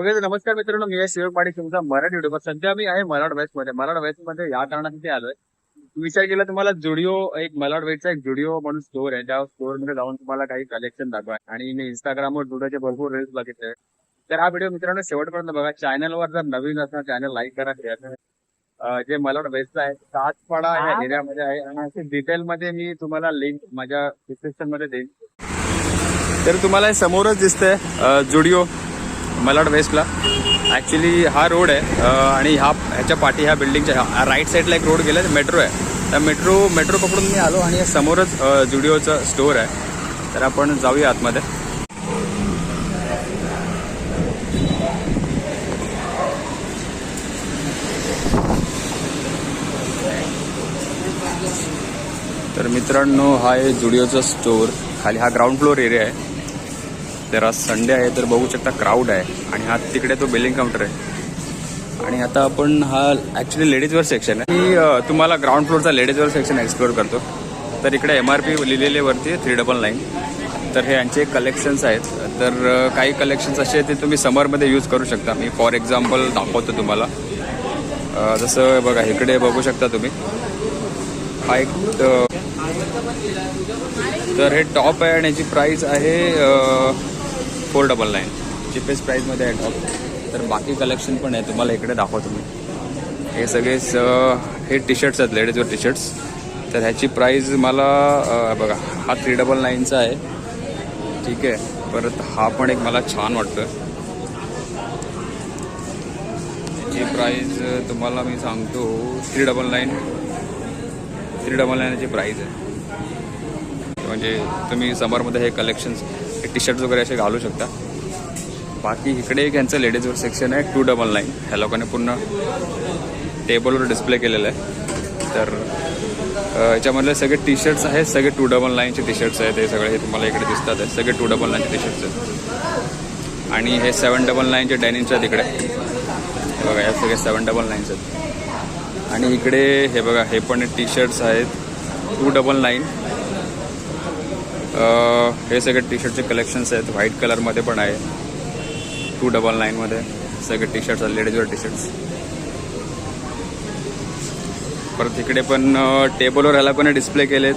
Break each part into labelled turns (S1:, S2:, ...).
S1: Okay तर नमस्कार मित्रांनो मी आहे शिवक पाटील तुमचा मराठी व्हिडिओ. सध्या मी आहे मलाड वेस्टमध्ये. मलाड वेस्टमध्ये या कारणासाठी आलोय. विचार केला तुम्हाला जुडिओ एक मलाड वेस्टचा एक जुडिओ म्हणून स्टोर आहे. त्या स्टोरमध्ये जाऊन तुम्हाला काही कलेक्शन दाखवा. आणि मी इंस्टाग्रामवर जुडिओचे भरपूर रील्स बघितले. तर हा व्हिडिओ मित्रांनो शेवटपर्यंत बघा. चॅनलवर जर नवीन असणार चॅनल लाईक करा. शेअर करा जे मलाड वेस्टचा आहे सातपाडा या एरियामध्ये आहे. आणि असे डिटेल मध्ये मी तुम्हाला लिंक माझ्या डिस्क्रिप्शनमध्ये देईन. तर तुम्हाला समोरच दिसतंय जुडिओ. मलाड वेस्टला. ॲक्च्युली हा रोड आहे आणि ह्या ह्याच्या पाठी ह्या बिल्डिंगच्या राईट साईडला एक रोड गेला मेट्रो आहे. त्या मेट्रो मेट्रो पकडून मी आलो आणि समोरच जुडिओचं स्टोअर आहे. तर आपण जाऊया आतमध्ये. तर मित्रांनो हा आहे जुडिओचा स्टोअर खाली हा ग्राउंड फ्लोअर एरिया आहे. तर आज संडे आहे तर बघू शकता क्राऊड आहे. आणि हा तिकडे तो बिलिंग काउंटर आहे. आणि आता आपण हा ॲक्च्युली लेडीजवर सेक्शन आहे. मी तुम्हाला ग्राउंड फ्लोरचा लेडीजवर सेक्शन एक्सप्लोअर करतो. तर इकडे एम आर पी लिहिलेले वरती थ्री डबल नाईन तर हे यांचे कलेक्शन्स आहेत. तर काही कलेक्शन्स असे आहेत ते तुम्ही समरमध्ये यूज करू शकता. मी फॉर एक्झाम्पल दाखवतो तुम्हाला. जसं बघा इकडे बघू शकता तुम्ही. हा एक तर हे टॉप आहे आणि याची प्राईज आहे फोर डबल नाईन चिपेस्ट प्राईजमध्ये आहे टॉप तर बाकी कलेक्शन पण आहे तुम्हाला इकडे दाखवतो मी. हे सगळे स- हे टी शर्ट्स आहेत लेडीजवर टी शर्ट्स तर ह्याची प्राईज मला बघा हा थ्री डबल नाईनचा आहे. ठीक आहे. परत हा पण एक मला छान वाटतो याची प्राईज तुम्हाला मी सांगतो three double nine three double नाईनची price आहे. म्हणजे तुम्ही समरमध्ये हे कलेक्शन्स टी शर्ट वगैरे असे घालू शकता. बाकी इकडे एक यांचं लेडीजवर सेक्शन आहे टू डबल नाईन ह्या लोकांनी पूर्ण टेबलवर डिस्प्ले केलेलं आहे. तर याच्यामधले सगळे टी शर्ट्स आहेत सगळे टू डबल नाईनचे टी शर्ट्स आहेत. हे सगळे हे तुम्हाला इकडे दिसतात सगळे टू डबल नाईनचे टी शर्ट्स आहेत. आणि हे सेवन डबल नाईनचे डॅनिंगचे आहेत इकडे. हे बघा या सगळे सेवन डबल नाईनचे आहेत. आणि इकडे हे बघा हे पण टी शर्ट्स आहेत. टू डबल नाईन हे सगळे टी शर्टचे कलेक्शन्स आहेत. व्हाईट कलरमध्ये पण आहे. टू डबल नाईनमध्ये सगळे टी शर्ट्स आहेत. लेडीजवर टी शर्ट्स परत इकडे पण टेबलवर ह्याला पण डिस्प्ले केलेत.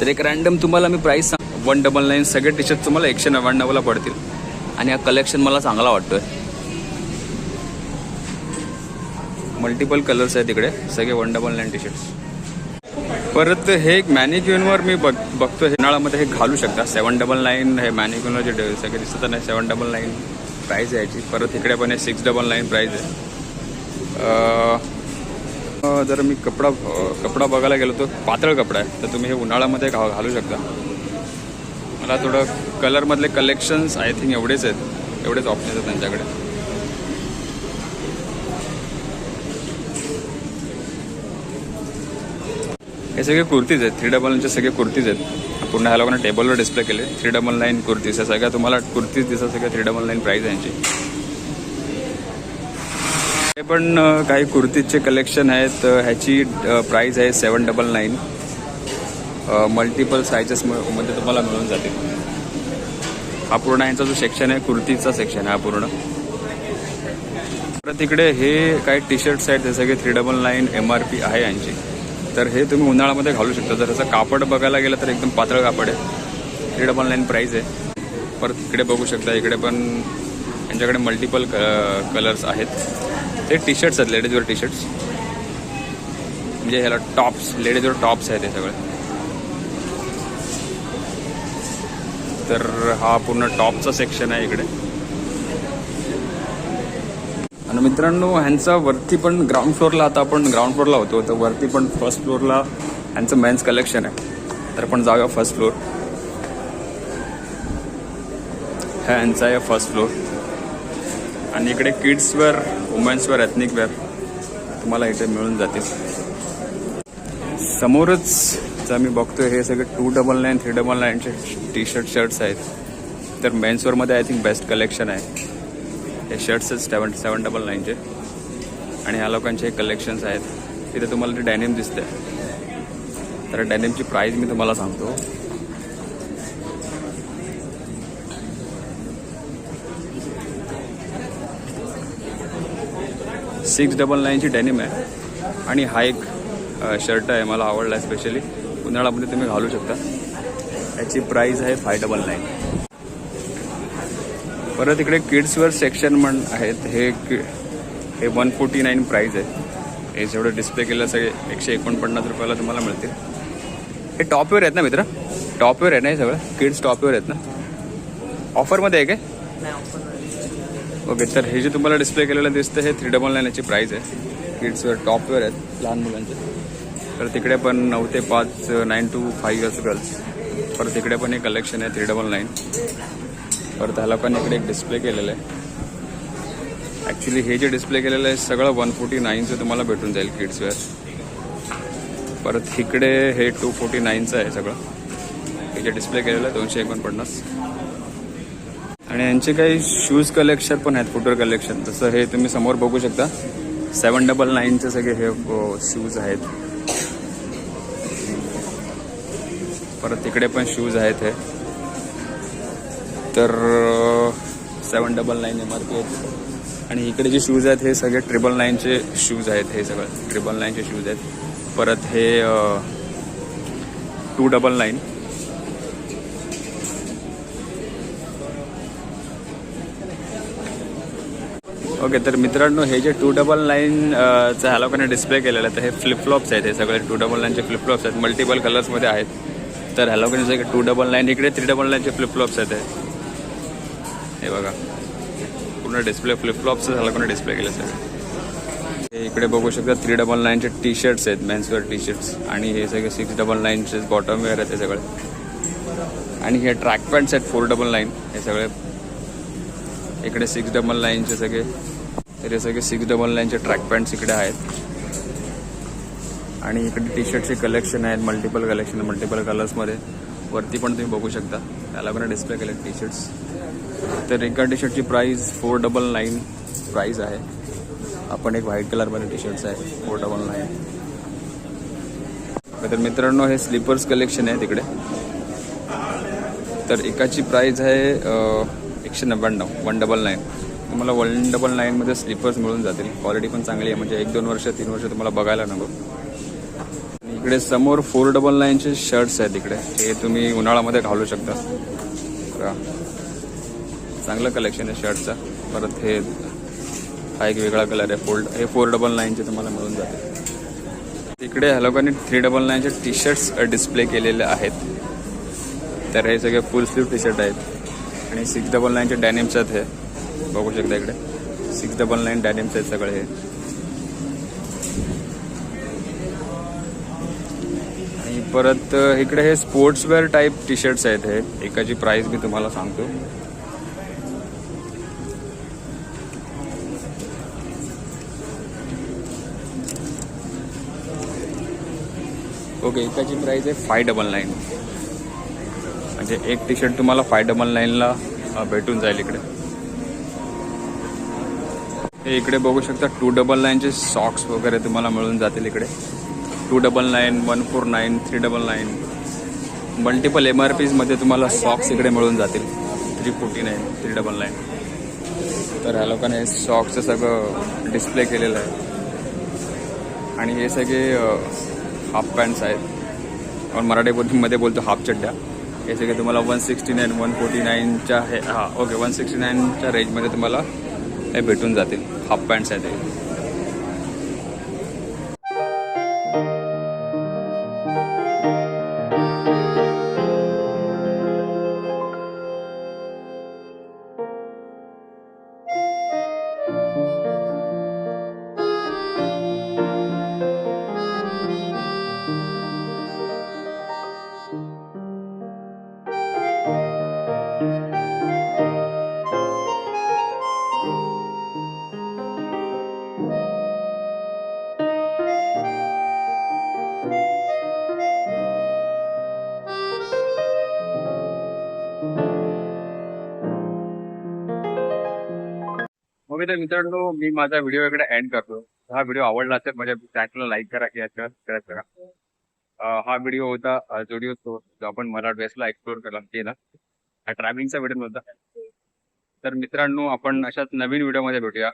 S1: तर एक रॅन्डम तुम्हाला मी प्राईस सांग वन डबल नाईन सगळे टी शर्ट तुम्हाला एकशे नव्याण्णवला पडतील. आणि हा कलेक्शन मला चांगला वाटतोय. मल्टिपल कलर्स आहेत तिकडे सगळे one double nine T shirts परत हे एक मॅनिक्युनवर मी बघ बघतो हे उन्हाळ्यामध्ये हे घालू शकता. सेवन डबल नाईन हे मॅनिक्युनवर जे सगळे दिसत नाही सेवन डबल नाईन प्राईज आहे याची परत इकडे पण हे सिक्स डबल नाईन प्राईज आहे. जर मी कपडा कपडा बघायला गेलो तर पातळ कपडा आहे. तर तुम्ही हे उन्हाळ्यामध्ये घा घालू शकता. मला थोडं कलरमधले कलेक्शन्स आय थिंक एवढेच आहेत. एवढेच ऑप्शन्स आहेत त्यांच्याकडे. हे सगळे कुर्तीज आहेत. थ्री डबल नाईनचे सगळे कुर्तीज आहेत. पूर्ण ह्या लोकांना टेबलवर डिस्प्ले केले. Three double nine kurtis. आहे सगळ्या तुम्हाला कुर्तीज दिसत सगळ्या थ्री डबल नाईन प्राईज आहे यांची. हे पण काही कुर्तीजचे कलेक्शन आहेत. ह्याची प्राईज आहे seven double nine multiple sizes मध्ये तुम्हाला मिळून जातील हा पूर्ण यांचा जो सेक्शन आहे कुर्तीचा सेक्शन आहे हा पूर्ण. परत इकडे हे काही टी शर्ट्स आहेत. ते सगळे three double nine M R P आहे यांची. तर हे तुम्ही उन्हाळ्यामध्ये घालू शकता. जर याचं कापड बघायला गेलं तर एकदम पातळ कापड आहे. थ्री डबल नाईन प्राईज आहे. परत इकडे बघू शकता इकडे पण यांच्याकडे मल्टिपल कलर्स आहेत. ते टी शर्ट्स आहेत लेडीजवर टी शर्ट्स म्हणजे ह्याला टॉप्स लेडीजवर टॉप्स आहेत हे सगळे. तर हा पूर्ण टॉपचा सेक्शन आहे इकडे. आणि मित्रांनो ह्यांचा वरती पण ग्राउंड फ्लोअरला आता आपण ग्राउंड फ्लोअरला होतो. तर वरती पण फर्स्ट फ्लोअरला ह्यांचं मेन्स कलेक्शन आहे. तर आपण जाऊया फर्स्ट फ्लोअर हा ह्यांचा आहे फर्स्ट फ्लोअर आणि इकडे kids wear women's ethnic wear तुम्हाला इथे मिळून जातील. समोरच जर मी बघतोय हे सगळे two double nine three double नाईनचे T shirt shirts आहेत. तर मेन्सवेअरमध्ये आय थिंक बेस्ट कलेक्शन आहे. हे शर्ट्स आहेत सेवन सेवन डबल नाईनचे आणि ह्या लोकांचे कलेक्शन्स आहेत. तिथे तुम्हाला ते डॅनिम दिसते तर डॅनिमची प्राईस मी तुम्हाला सांगतो.
S2: सिक्स डबल नाईनची डॅनिम आहे. आणि हा एक शर्ट आहे मला आवडला आहे स्पेशली उन्हाळ्यामध्ये तुम्ही घालू शकता. याची प्राईस आहे फाय डबल नाईन परत इकडे किड्सवर सेक्शन म्हण आहेत. हे हे वन फोर्टी नाईन प्राईज आहे. हे जेवढं डिस्प्ले केलं सगळे एकशे एकोणपन्नास रुपयाला तुम्हाला मिळतील. हे टॉपवर आहेत ना मित्र? टॉपवर आहे ना हे सगळं? किड्स टॉपवर आहेत ना? ऑफरमध्ये आहे काय? ओके तर हे जे तुम्हाला डिस्प्ले केलेलं दिसतं हे थ्री डबल नाईन याची प्राईज आहे. किड्सवर टॉपवेअर आहेत लहान मुलांचे. तर तिकडे पण नऊ ते पाच nine two five years girls परत तिकडे पण एक कलेक्शन आहे थ्री डबल नाईन परत ह्याला पण इकडे एक डिस्प्ले केलेलं आहे. ॲक्च्युली हे जे डिस्प्ले केलेलं आहे सगळं वन फोर्टी नाईनचं तुम्हाला भेटून जाईल किड्सवेअर परत इकडे हे टू फोर्टी नाईनचं आहे सगळं. हे जे डिस्प्ले केलेलं आहे दोनशे एकोणपन्नास. आणि यांचे काही शूज कलेक्शन पण आहेत फुटवेअर कलेक्शन जसं हे तुम्ही समोर बघू शकता. सेवन डबल नाईनचे सगळे हे शूज आहेत. परत तिकडे पण शूज आहेत हे. तर seven double nine M R P आहेत. आणि इकडे जे शूज आहेत हे सगळे ट्रिपल नाईनचे शूज आहेत हे सगळं ट्रिपल नाईनचे शूज आहेत. परत हे टू डबल नाईन ओके तर मित्रांनो हे जे टू डबल नाईन चं ह्या लोकांनी डिस्प्ले केलेलं आहे तर हे फ्लिपफ्लॉप्स आहेत हे सगळे टू डबल नाईनचे फ्लिपफ्लॉप्स आहेत. मल्टिपल कलर्समध्ये आहेत. तर ह्या लोकांनी सगळे टू डबल नाईन इकडे थ्री डबल नाईनचे फ्लिपफ्लॉप्स आहेत. हे. बघा. पूर्ण डिस्प्ले फ्लिपफ्लॉप्स झालं लोकांनी डिस्प्ले केले सगळे. हे इकडे बघू शकता थ्री डबल नाईनचे टी शर्ट्स आहेत मेन्सवेअर टी शर्ट्स आणि हे सगळे सिक्स डबल नाईनचे बॉटम वेअर आहेत हे सगळे. आणि हे ट्रॅक पॅन्ट्स आहेत फोर डबल नाईन हे सगळे. इकडे सिक्स डबल नाईनचे सगळे. तर हे सगळे सिक्स डबल नाईनचे ट्रॅक पॅन्ट्स इकडे आहेत. आणि इकडे टी शर्टचे कलेक्शन आहेत मल्टिपल कलेक्शन मल्टिपल कलर्समध्ये वरती पण तुम्ही बघू शकता. त्याला पण डिस्प्ले केले टी शर्ट्स तर एका T शर्टची price four double nine price आहे. आपण एक व्हाईट कलरमध्ये टी शर्ट्स आहे फोर डबल नाईन तर मित्रांनो हे स्लीपर्स कलेक्शन आहे तिकडे. तर एकाची प्राईज आहे एकशे नव्याण्णव वन डबल नाईन तुम्हाला वन डबल नाईनमध्ये स्लीपर्स मिळून जातील. क्वालिटी पण चांगली आहे म्हणजे एक दोन वर्ष तीन वर्ष तुम्हाला बघायला नको. इकडे समोर फोर डबल नाईनचे शर्ट्स आहेत इकडे हे तुम्ही उन्हाळ्यामध्ये घालू शकता. चांगलं कलेक्शन आहे शर्टचं परत हे हा एक वेगळा कलर आहे फोल्ड हे फोर डबल नाईनचे तुम्हाला मिळून जाते. इकडे ह्या लोकांनी थ्री डबल नाईनचे टी शर्ट्स डिस्प्ले केलेले आहेत. तर हे सगळे फुल स्लीव टी शर्ट आहेत. आणि सिक्स डबल नाईनचे डॅनिम्स आहेत हे. बघू शकता इकडे. सिक्स डबल नाईन डॅनिम्स आहेत सगळे हे. आणि परत इकडे हे स्पोर्ट्सवेअर टाईप टी शर्ट्स आहेत हे. एकाची प्राईस मी तुम्हाला सांगतो. ओके एकाची प्राईज आहे फाय डबल नाईन म्हणजे एक टी शर्ट तुम्हाला फाय डबल नाईनला भेटून जाईल इकडे. हे इकडे बघू शकता टू डबल नाईनचे सॉक्स वगैरे तुम्हाला मिळून जातील इकडे. Two double nine one four nine three double nine multiple M R पीजमध्ये तुम्हाला सॉक्स इकडे मिळून जातील. Three forty nine three double nine तर ह्या लोकांनी सॉक्सचं सगळं डिस्प्ले केलेलं आहे. आणि हे सगळे हाफ पॅन्ट्स आहेत. आपण मराठीमध्ये बोलतो हाफ चड्ड्या. हे सगळे तुम्हाला one sixty nine one forty नाईनच्या हे हां ओके वन सिक्स्टी नाईनच्या रेंजमध्ये तुम्हाला हे भेटून जातील. हाफ पॅन्ट्स आहेत मग मी तर मित्रांनो मी माझा व्हिडिओ इकडे एंड करतो. हा व्हिडिओ आवडला असेल माझ्या चॅनलला लाईक करा किंवा सबस्क्राईब करा. हा व्हिडिओ होता जोडिओ तो जो आपण मराठ वेस्टला एक्सप्लोर केला केला. हा ट्रॅव्हलिंगचा व्हिडिओ होता तर मित्रांनो आपण अशाच नवीन व्हिडिओमध्ये भेटूया.